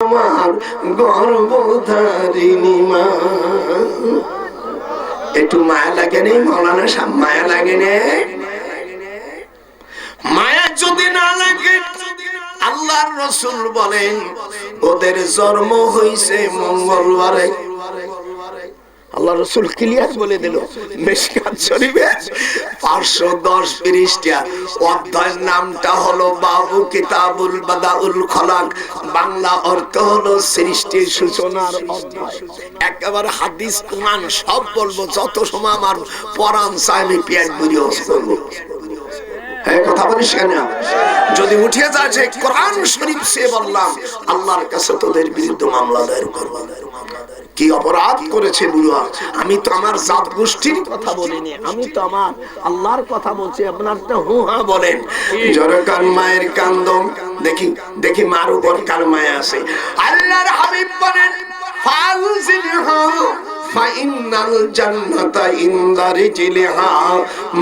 আমার গর্বধারিণী মা। একটু মায়া লাগে নেই, মৌলানা সাহ মায়া লাগে নে। মায়া যদি না লাগে, আল্লাহর রসুল বলেন, ওদের জন্ম হইছে মঙ্গলবারে। আল্লাহ রসুল ক্লিয়ার বলে দিল, মেশকাত শরীফে পাঁচশো দশ পৃষ্ঠা। অধ্যায়ের নামটা হলো বাবু কিতাবুল বাদাউল খলাক। বাংলা অর্থ হলো সৃষ্টির সূচনার একেবারে হাদিস, কোরআন, সব বলব, যত সময় আমার পরাণ চাই, আমি পেট বুঝিয়ে করব। হ্যাঁ কথা বলিস কেন? যদি উঠে যায় যে কোরআন শরীফ সে বললাম, আল্লাহর কাছে তোদের বিরুদ্ধে মামলা দায়ের করব। কি অপরাধ করেছে বুড়া? আমি তো আমার জাত গোষ্ঠীর কথা বলিনি, আমি তো আমার আল্লাহর কথা বলছি আপনার তো হু হা বলেন জরকান মায়ের কান্দম, দেখি দেখি মার উপর কার মায়া আছে। আল্লাহর হাবিব বলেন ফালজিলহা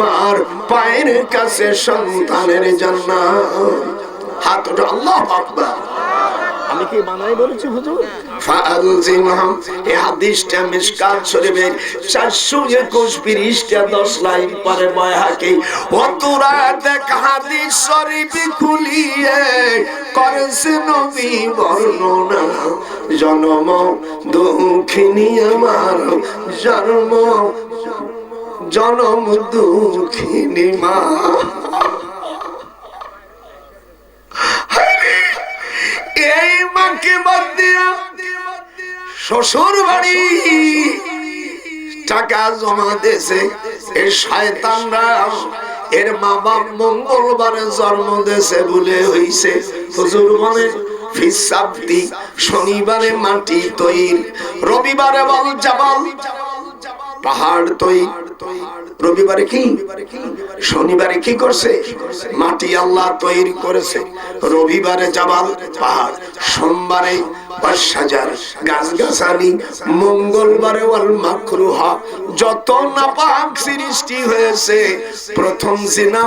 মার পায়ের কাছে সন্তানের জান্নাত। হাত আকবার। আমি কি বানাই বলেছি হুজুর? হাদিসটা শরীফের 421 পৃষ্ঠা 10 লাইন পরে অতুরা দেখ হাদিস শরীফ খুলিয়ে, করেছে নবী বর্ণনা। জন্ম দুঃখিনী আমার, জন্ম, জনম দুঃখিনী মা। এই মাকে শ্বশুর বাড়ি টাকা জমা দিয়েছে। এই শয়তানরা এর মা বাপ মঙ্গলবারে জন্ম দিয়েছে বলে হইছে। হুজুর মানে ফিসাবদি শনিবারে মাটি তৈরি, রবিবারে বল জাবাল পাহাড় তৈর। রবিবারে কি? শনিবারে কি করছে? মাটি আল্লাহ তৈরি করেছে। রবিবারে জাবাল পাহাড়, সোমবারে মঙ্গলবারে সৃষ্টি হয়েছে, প্রথম জিনা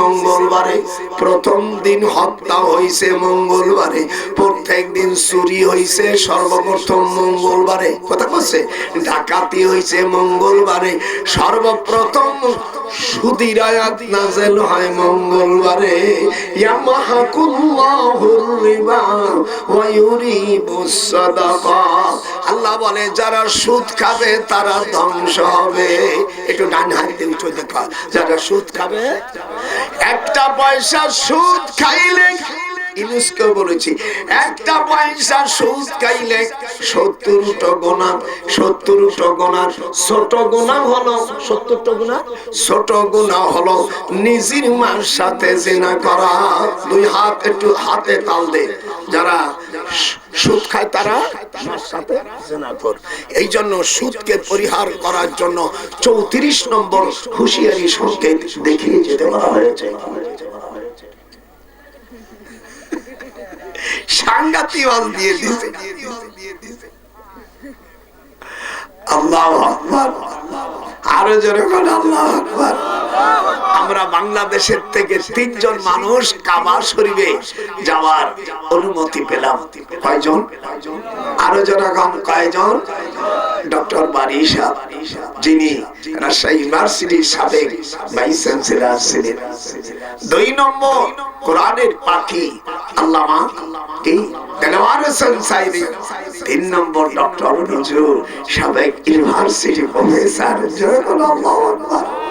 মঙ্গলবারে, প্রথম দিন হত্যা হইছে মঙ্গলবারে, প্রত্যেক দিন চুরি হইছে সর্বপ্রথম মঙ্গলবারে। কথা বলছে? ডাকাতি হইছে মঙ্গলবারে, সর্বপ্রথম সুদির আয়াত নাজেল হয় মঙ্গলবারে। রিবা ওয়া সাদাকা। আল্লাহ বলে, যারা সুদ খাবে, তারা ধ্বংস হবে। একটু ডান হাত দিয়ে উঠে দেখা যারা সুদ খাবে, একটা পয়সা সুদ খাইলে একটা পয়সা সুদ ছোট গোনা হলো ছোট গোনা হলো নিজের মার সাথে জেনা করা, দুই হাত একটু হাতে তাল দে। যারা সুদ খায় তারা সাথে জেনা কর। এই জন্য সুদকে পরিহার করার জন্য চৌত্রিশ নম্বর হুঁশিয়ারি সংকেত দেখিয়ে যেতে বলা হয়েছে। সাংঘাতিক ওয়াজ দিয়ে দিছে। আল্লাহ আকবার। আরও জোরে কোন আল্লাহ আকবার। আমরা বাংলাদেশের থেকে তিনজন মানুষ কাবা শরীফে যাওয়ার অনুমতি পেলাম। কয়জন? আরও জনগণ, কয়জন? ডক্টর বারি সাহেব, যিনি রাজশাহী ইউনিভার্সিটির সাবেক ভাইস চ্যান্সেলর ছিলেন। দুই নম্বর কোরআনের পাখি, আল্লামা কি? দেলোয়ার হোসেন সাইদি তিন নম্বর ডক্টর নজরুল সাবেক ইউনিভার্সিটি প্রফেসর আকবার।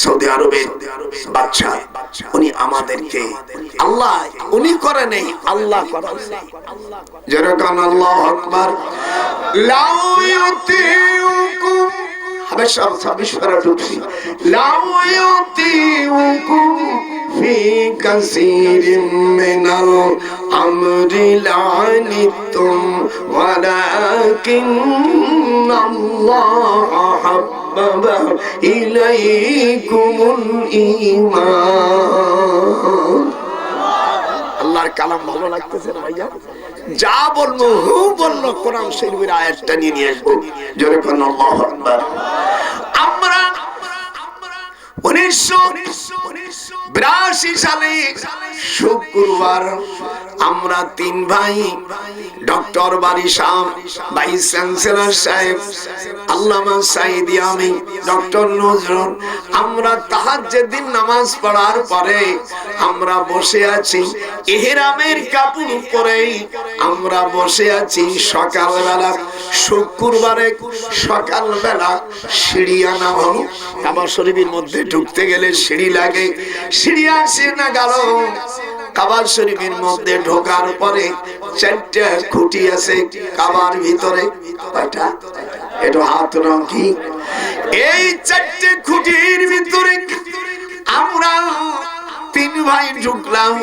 সৌদি আরবের বাচ্চা উনি আমাদেরকে আল্লাহ উনি করে নেই, আল্লাহ যেরকম আল্লাহ আকবার, লাউ ইউতিউকুম হাবেশার সাবিশ করা ঢুকছি লাউয়তি উকু ফি কাসীরিম মিনাল আমরি আল্লাহ আল্লাহর কালাম ভালো লাগতেছে না ভাইয়া? যা বলব হু বলল কোরআন শরীফের আয়াতটা নিয়ে নিয়ে আসব। জোরে কোন আল্লাহু আকবার। উনিশশো বিরাশি সালে শুক্রবার আমরা তিন ভাই, ডক্টর বারি সাহেব ভাইস চ্যান্সেলর সাহেব, আল্লামা সাইদি আমি ডক্টর নজরুল। আমরা তাহাজ্জের দিন নামাজ পড়ার পরে আমরা বসে আছি এহেরামের কাপড় পরে আমরা বসে আছি সকালবেলা, শুক্রবারে সকালবেলা সিঁড়ি আনা হলো। আমার শরীরের মধ্যে ঢুকতে গেলে সিঁড়ি লাগে। সিঁড়ি আসে না গেল। কাবার শরীফের মধ্যে ঢোকার পরে চারটা খুঁটি আছে কাবার ভিতরে। কয়টা? হাত রঙি এই চারটে খুঁটির ভিতরে আমরা তিন ভাই ঢুকলাম।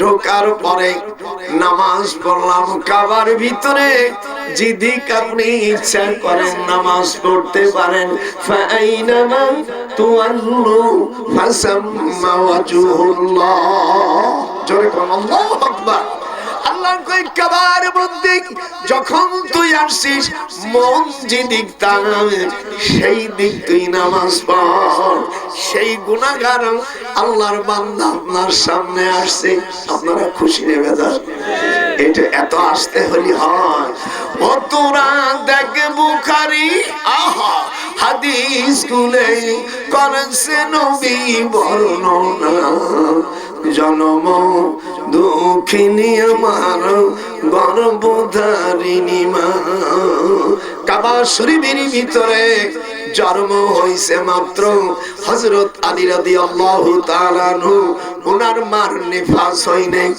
ঢোকার পরে নামাজ পড়লাম। কাবার ভিতরে যেদিক আপনি ইচ্ছা করেন নামাজ পড়তে পারেন। ফাইনামা তুয়াল্লু ফাসাম্মা ওয়াজহুল্লাহ। যখন তুই আসছিস মন যে দিক সেই দিক তুই নামাজ পড়। সেই গুনাহগার আল্লাহর বান্দা আপনার সামনে আসছে, আপনারা খুশি নেবে এটা এত আসতে হলি হয়। ও তোরা দেখ বুখারি, আহা হাদিস গুলে করেছে নবী বর্ণনা। জনম দুঃখিনী আমার গর্বধারিণী মা। কাবা শরীফের ভিতরে জন্ম হইছে মাত্র হজরত আলী রাদি আল্লাহ তালানহু ওনার মার নিফাস হয় নাই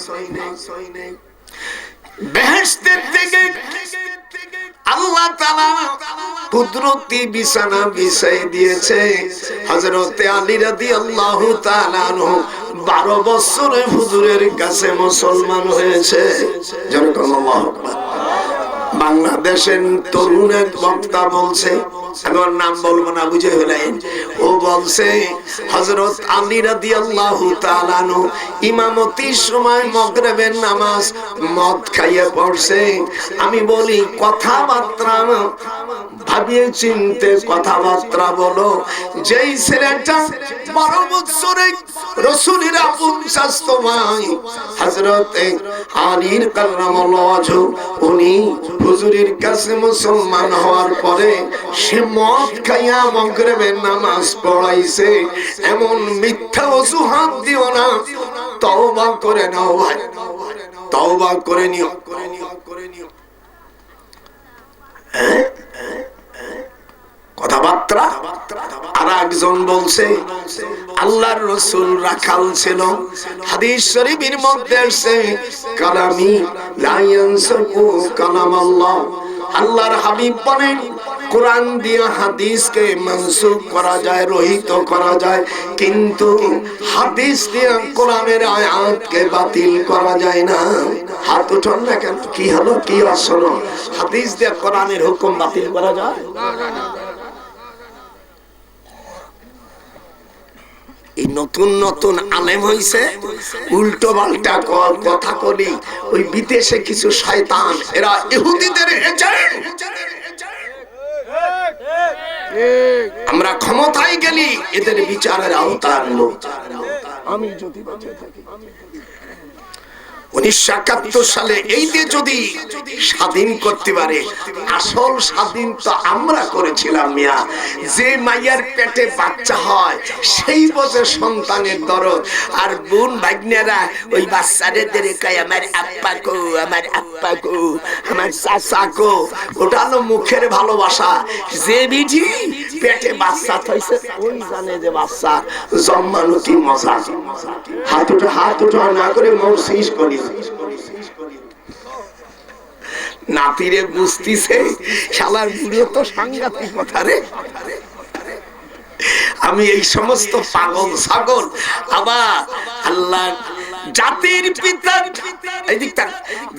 থেকে আল্লাহ কুদরতি বিছানা বিছাই দিয়েছে। হযরতে আলী রাদিয়াল্লাহু তাআলা আনহু 12 বছরে হুজুরের কাছে মুসলমান হয়েছে। আকবার। বাংলাদেশের তরুণ এক বক্তা বলছে আমার নাম বলব না, বুঝে হলেন ও বলছে হজরত আলী রাদিয়াল্লাহু তাআলা আনহু ইমামতির সময় মাগরিবের নামাজ মদ খাইয়ে পড়ছে। আমি বলি, কথাবার্তা ভাবিয়ে চিনতে কথাবার্তা বলো। যেই ছেলেটা বারো বছরে রসুলের আপন হজরতে আলীর উনি হুজুরের কাছে মুসলমান হওয়ার পরে সে মদ খাইয়া মগরবের নামাজ পড়াইছে। এমন মিথ্যা অজুহাত দিও না, তওবা করে নাও ভাই। তওবা করে নিও করে নিও করে নিও। কথাবার্তা? আর একজন বলছে, আল্লাহর রসুল রাখাল ছিল। হাদিস শরীফের মধ্যে আসছে, কালামি লায়ানসাকু কালাম আল্লাহ আল্লাহর হাবিব বলেন, কোরআন দিয়ে হাদিসকে মনসুখ করা যায়, রহিত করা যায়, কিন্তু হাদিস দিয়ে কোরআনের আয়াতকে বাতিল করা যায় না। হাত উঠল না কেন? কি হলো? কি আসলো? হাদিস দিয়ে কোরআনের হুকুম বাতিল করা যায়? এই নতুন নতুন আলেম হইছে, উল্টো পাল্টা কথা কলি, ওই বিদেশে কিছু শয়তান, এরা ইহুদিদের এজেন্ট আমরা ক্ষমতায় গেলি, এদের বিচারের আওতার লোক আমি যদি বেঁচে থাকি। উনিশশো একাত্তর সালে এই দিয়ে যদি স্বাধীন করতে পারে, আসল স্বাধীন তো আমরা করেছিলাম মিয়া। যে মাইয়ার পেটে বাচ্চা হয়, সেই বছর সন্তানের দরদ। আর বোন ভাগ্নেরা ওই কয়, আমার আপ্পা কো আমার আপ্পা কো আমার চাচা কো ওটা হলো মুখের ভালোবাসা। যে বিধি পেটে বাচ্চা থাইছে ওই জানে যে বাচ্চা? জন্মানো কি মজা? হাত উঠে হাত উঠে, না করে মৌসিস করি নাতিরে বুঝতিছে, শালার বুড়ো তো সাংঘাতিক কথা রে। আমি এই সমস্ত পাগল ছাগল আবার আল্লাহ জাতির পিতা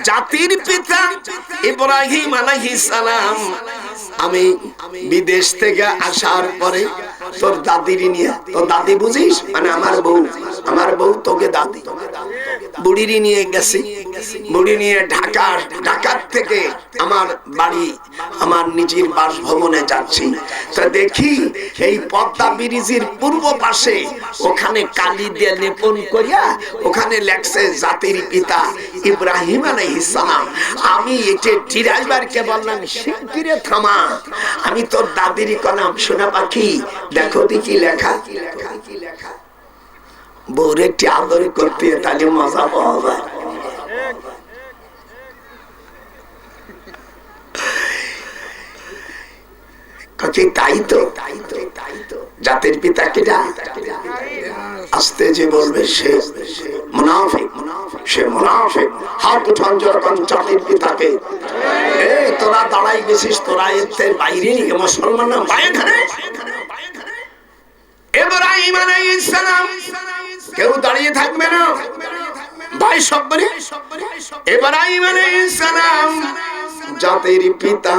জাতির পিতা ইব্রাহিম আলাইহিস সালাম। আমি বিদেশ থেকে আসার পরে তোর দাদির নিয়ে, তোর দাদি বুঝিস? মানে আমার বউ আমার বউ তোকে দাদি। বুড়িরি নিয়ে গেছি। বুড়ি নিয়ে ঢাকা, ঢাকার থেকে আমার বাড়ি, আমার নিজের বাসভবনে যাচ্ছি। তা দেখি এই পদ্মা ব্রিজের পূর্ব পাশে ওখানে কালি দিয়ে লেপন করিয়া ওখানে লেখছে জাতির পিতা ইব্রাহিম আলাইহিসসালাম আমি এটে ড্রাইভারকে বললাম শিগগিরে থামা। আমি তোর দাদিরই কলাম শোনা পাখি। দেখো দেখি লেখা। বউরে একটি করতে তাহলে মজা পাওয়া জাতির পিতা আসতে যে বলবে সে সে হাত উঠান যখন জাতির পিতাকে। তোরা দাঁড়াই গেছিস, তোরা বাইরে মুসলমান না পায়ে খানে ইব্রাহিম আলাইহিস সালাম কেউ দাঁড়িয়ে থাকবে না। ভাই সব বলে ইব্রাহিম আলাইহিস সালাম, জাতির পিতা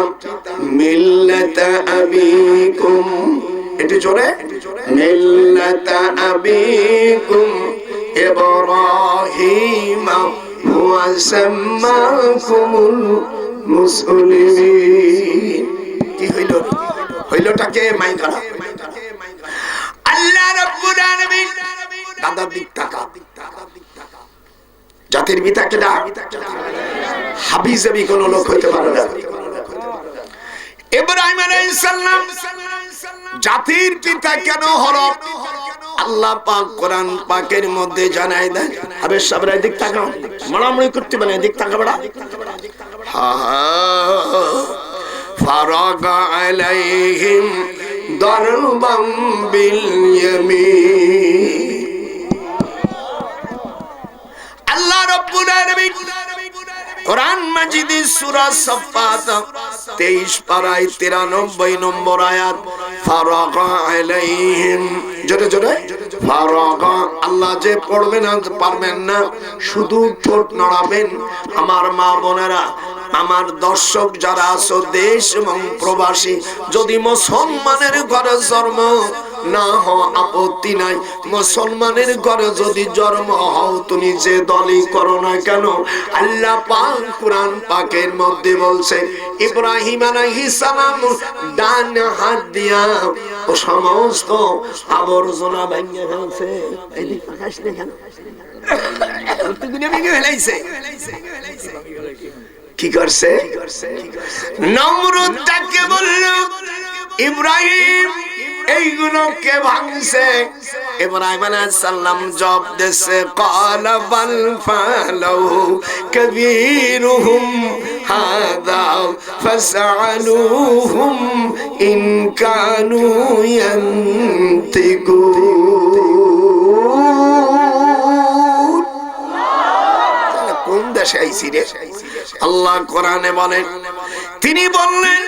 মিল্লাত আবিকুম। একটু জোরে, মিল্লাত আবিকুম ইব্রাহিম হুয়া সাম্মাকুমুল মুসলিমিন। কি হইল? হইলটাকে মাই করা আল্লাহ রাব্বুল আলামিন দাদার দিক তাকা জাতির পিতা কেনা হাবিজাবি কোন লোক হইতে পারে না। ইব্রাহিম আলাইহিস জাতির পিতা কেন হলো আল্লাহ পাক কোরআন পাকের মধ্যে জানাই দেন। আবে সাবরা দিক তাকাও। মড়ামড়ি করতে মানে দিক তাকা বড়া। ফারাগা আলাইহিম দরবাম বিল ইয়ামিন। আল্লাহ রব্বুল আলামিন কোরআন মাজিদের সূরা সাফাত 23 পারায় 93 নম্বর আয়াত, ফারাগা আলাইহিম। জোরে জোরে, ফারাগা। আল্লাহ যে পড়বেন না পারবেন না, শুধু ঠোঁট নড়াবেন। আমার মা বোনেরা আমার দর্শক যারা আছো, দেশ এবং প্রবাসী, যদি মুসলমানের ঘরে জন্ম না হও আপত্তি নাই, মুসলমানের ঘরে যদি জন্ম হও, তুমি যে দলই করো না কেন? আল্লাহ পাক কোরআন পাকের মধ্যে বলছে, ইব্রাহিম আলাইহিস সালাম ডান হাত দিয়া ও সমস্ত আবর্জনা ভেঙে ফেলছে। এদিক আকাশ দেখেন। ভেঙে ফেলাইছে। কি করছে নমরুদ তাকে বলল ইব্রাহিম এইগুলো কে ভাঙছে ইব্রাহিম আলাইহিস সালাম জব দেশে قال بل فعلوا كبيرهم هذا فسألوهم إن كانوا ينطقون দেশে আইছি রে। আল্লাহ কোরআনে বলেন তিনি বললেন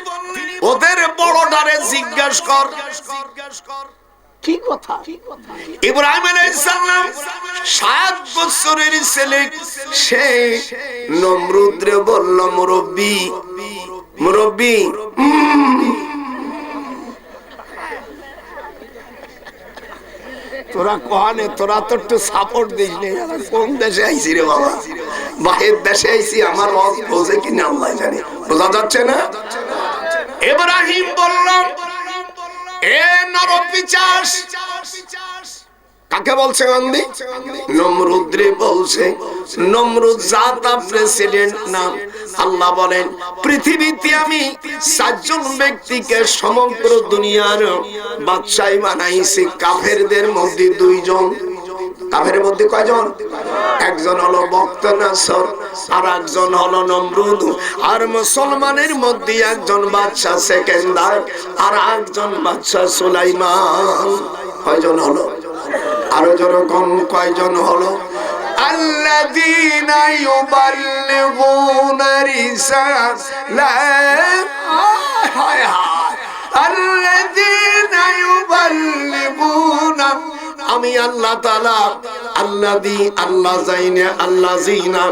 ওদের বড়টারে জিজ্ঞাসা কর। কি কথা? ইব্রাহিম আলাইহিস সালাম সাত বছরের ছেলে সে নমরুদরে বলল মুরব্বি মুরব্বি তোরা কহানে তোরা তো একটু সাপোর্ট দিস নে। কোন দেশে আইছি রে বাবা? বাহির দেশে আইছি, আমার রস বোঝে কিনা আল্লাহ জানে। বোঝা যাচ্ছে না? ইব্রাহিম বলল, এ নরপিচাস। কাকে বলছে গান্ধী? নমরুদ্রে বলছে, নমরুদ জাতা প্রেসিডেন্ট নাম। আল্লাহ বলেন, পৃথিবীতে আমি সাতজন ব্যক্তিকে সমগ্র দুনিয়ার বাদশাহী বানাইছি কাফেরদের মধ্যে দুইজন। কাফের মধ্যে কয়জন? একজন হলো বক্ত নাসর আর একজন হলো নমরুদ। আর মুসলমানের মধ্যে একজন বাদশাহ সেকেন্দার, আর একজন বাদশাহ সুলাইমান। কয়জন হলো? আরও জনগণ কয়জন হলো? الذين يبلغون رسالات الذين يبلغون আমি আল্লাহ তাআলা আল্লাযী আল্লাহ জাইনে আল্লাহ জিনা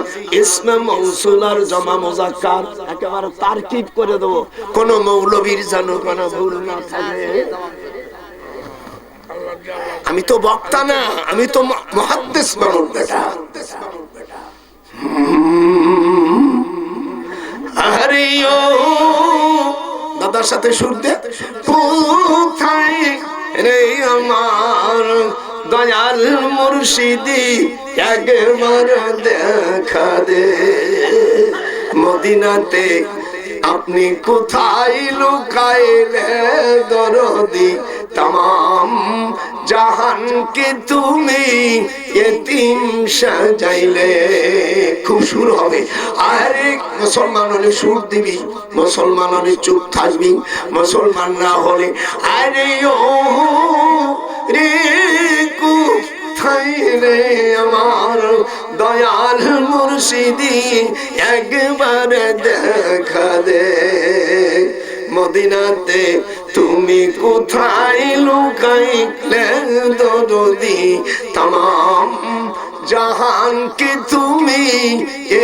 ইসমে মৌসুলার জমা মুজাক্কার একেবারে তারকিব করে দেব কোন মৌলবীর যেন কোনো ভুল না থাকে আমি তো বক্তা না, আমি তো মহাদ্দেশ মানুষ বেটা। দাদার সাথে সুর দে। রে আমার দয়াল মুর্শিদি? একবার দেখা দে। মদিনাতে আপনি কোথায় লুকাইলে দরদি? তাম জাহানকে তুমি এতিম সাজাইলে খুব সুর হবে। আরে মুসলমান হলে সুর দিবি, মুসলমান হলে চুপ থাকবি, মুসলমান না হলে আরে ও রে কু রে আমার দয়াল মুর্শিদি? একবার দেখা দে, মদিনাতে তুমি কোথায় লুকাইলে দরদি? তাম জাহানকে তুমি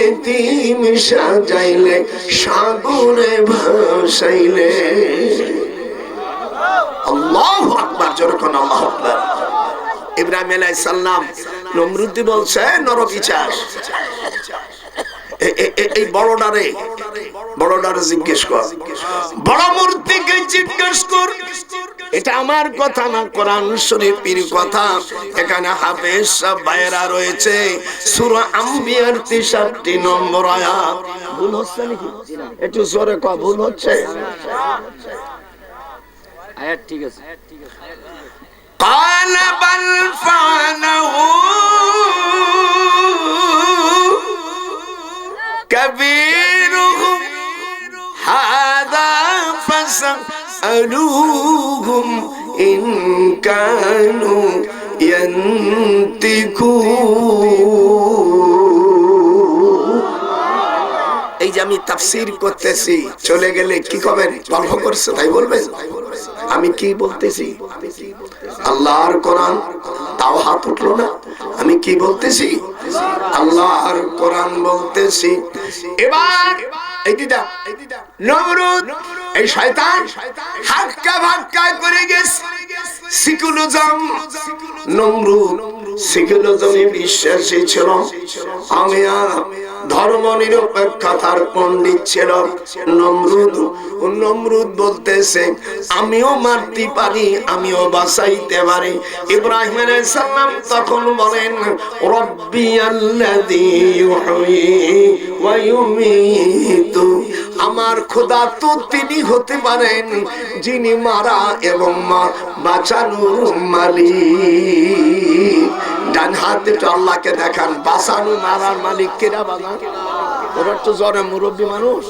এতিম সাজাইলে, সাগরে ভাসাইলে। আল্লাহ আকবার যেরকম আল্লাহ আকবার। ইব্রাহিম আলাইহিস সালাম নমরুদ্দি বলছে নরপিচাস এই বড়ডারে বড়ডারে জিজ্ঞেস কর বড় মূর্তিকে জিজ্ঞেস কর এটা আমার কথা না কোরআন শরীফের কথা এখানে হাফেজ সব ভাইয়েরা রয়েছে সূরা আম্বিয়ার 63 নম্বর আয়াত ভুল হচ্ছে নাকি একটু জোরে কয় ভুল হচ্ছে আয়াত ঠিক আছে قال بل فعله كبيرهم فاسألوهم إن كانوا ينطقون এই যে আমি তাফসির করতেছি চলে গেলে কি করবেন গল্প করছে তাই বলবেন আমি কি বলতেছি আল্লাহর কোরআন তাও হাত উঠলো না আমি কি বলতেছি আল্লাহর কোরআন বলতেছি এবার এই দিদা বিশ্বাসী ছিল। আমি আর ধর্ম নিরপেক্ষতার পণ্ডিত ছিল। নমরুদ নমরুদ বলতেছে, আমিও মারতে পারি, আমিও বাঁচাইতে পারি। ইব্রাহিম সালাম তখন বলেন, রব্বি ইউমীতু। আমার খোদা তো তিনি হতে পারেন, যিনি মারা এবং বাঁচানোর মালিক। ডান হাত আল্লাহকে দেখান, বাঁচানো মারার মালিক কেরা বাগান? ওরা তো জ্বরে মুরব্বী মানুষ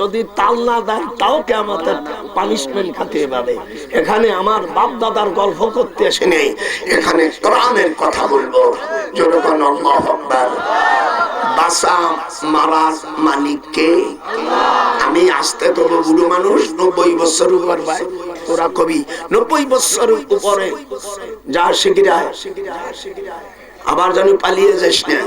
যদি তাল না দেন, তাও কে আমাদের পানিশমেন্ট খাতে পাবে এখানে আমার বাপ দাদার গল্প করতে এসে নেই। এখানে কোরআনের কথা বলব। আল্লাহ আকবার। বাসা আমি আসতে তো বুড়ো মানুষ, নব্বই বছর উপর ভাই। তোরা কবি, নব্বই বছর উপরে। যা আবার যেন পালিয়ে যাস না।